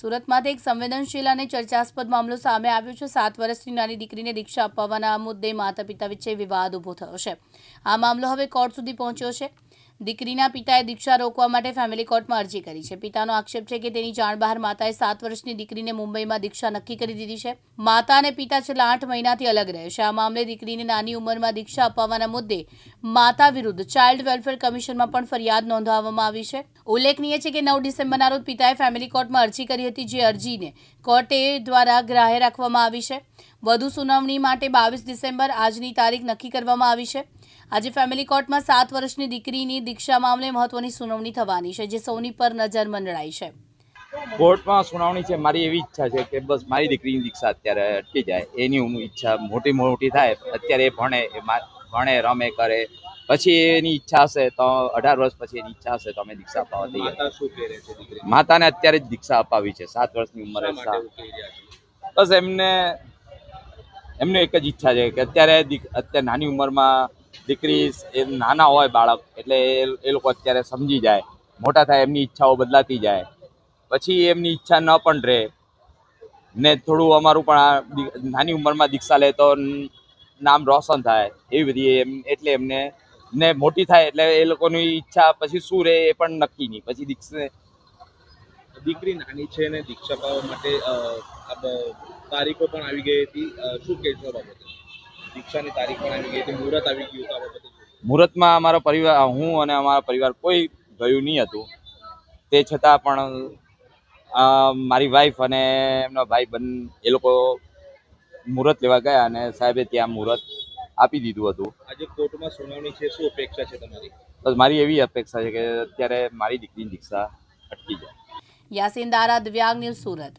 સુરતમાંથી એક સંવેદનશીલ અને ચર્ચાસ્પદ મામલો સામે આવ્યો છે. સાત વર્ષની નાની દીકરીને દીક્ષા અપાવવાના મુદ્દે માતા પિતા વચ્ચે વિવાદ ઊભો થયો છે. આ મામલો હવે કોર્ટ સુધી પહોંચ્યો છે. દીકરીના પિતાએ દીક્ષા રોકવા માટે ફેમિલી કોર્ટમાં અરજી કરી છે. પિતાનો આક્ષેપ છે કે તેની જાણ બહાર માતાએ સાત વર્ષની દીકરીને મુંબઈમાં દીક્ષા નક્કી કરી દીધી છે. માતા અને પિતા છેલ્લા આઠ મહિનાથી અલગ રહે છે. આ મામલે દીકરીને નાની ઉંમરમાં દીક્ષા અપાવવાના મુદ્દે માતા વિરુદ્ધ ચાઇલ્ડ વેલફેર કમિશનમાં પણ ફરિયાદ નોંધાવવામાં આવી છે. ઉલ્લેખનીય છે કે નવ ડિસેમ્બરના રોજ પિતાએ ફેમિલી કોર્ટમાં અરજી કરી હતી, જે અરજીને કોર્ટે દ્વારા ગ્રાહ્ય રાખવામાં આવી છે. વધુ સુનાવણી માટે બાવીસ ડિસેમ્બર આજની તારીખ નક્કી કરવામાં આવી છે. આજે ફેમિલી કોર્ટમાં સાત વર્ષની દીકરીની દીક્ષા મામલે મહત્વની સુનાવણી થવાની છે જે સૌની પર નજર મંડળાઈ છે. કોર્ટમાં સુનાવણી છે મારી એવી ઈચ્છા છે કે બસ મારી દીકરીની દીક્ષા અત્યારે અટકી જાય. એની હું ઈચ્છા મોટી મોટી થાય અત્યારે એ ભણે ભણે રમે કરે. પછી એની ઈચ્છા હશે તો અઢાર વર્ષ પછી એની ઈચ્છા હશે તો અમે દીક્ષા અપાવવા દઈએ માતા શું કહે છે દીકરી માતાને અત્યારે જ દીક્ષા અપાવી છે સાત વર્ષની ઉંમરે બસ એમને એમને એક જ ઈચ્છા છે કે અત્યારે અત્યારે નાની ઉંમરમાં દીકરી એ નાના હોય બાળક, એટલે એ- લોકો અત્યારે સમજી જાય. મોટા થાય એમની ઈચ્છાઓ બદલાતી જાય. પછી એમની ઈચ્છા ન પણ રહે. ને થોડું અમારું પણ નાની ઉંમરમાં દીક્ષા લે તો નામ રોશન થાય. એવી બધી એમ એટલે એમને ને મોટી થાય એટલે એ લોકોની ઈચ્છા પછી શું રહે એ પણ નક્કી નહીં. પછી દીક્ષા દીકરી નાની છે ને દીક્ષા માટે તારીખો પણ આવી ગઈ હતી. શું કહેશો બાબતે? દીક્ષાની તારીખ પણ આવી ગઈ હતી. મુહૂર્ત આવી ગયું હતું બાબતે? મુહૂર્તમાં અમારો પરિવાર હું અને અમારા પરિવાર કોઈ ગયું નહીં હતું. તે છતાં પણ મારી વાઈફ અને એમનો ભાઈ બન એ લોકો મુહૂર્ત લેવા ગયા અને સાહેબે ત્યાં મુહૂર્ત આપી દીધું હતું. આજે કોર્ટમાં સુનાવણી છે. શું અપેક્ષા છે તમારી? બસ મારી એવી અપેક્ષા છે કે અત્યારે મારી દીકરીની દીક્ષા અટકી જાય. યાસીન દારા દિવ્યાંગ ન્યૂઝ સુરત.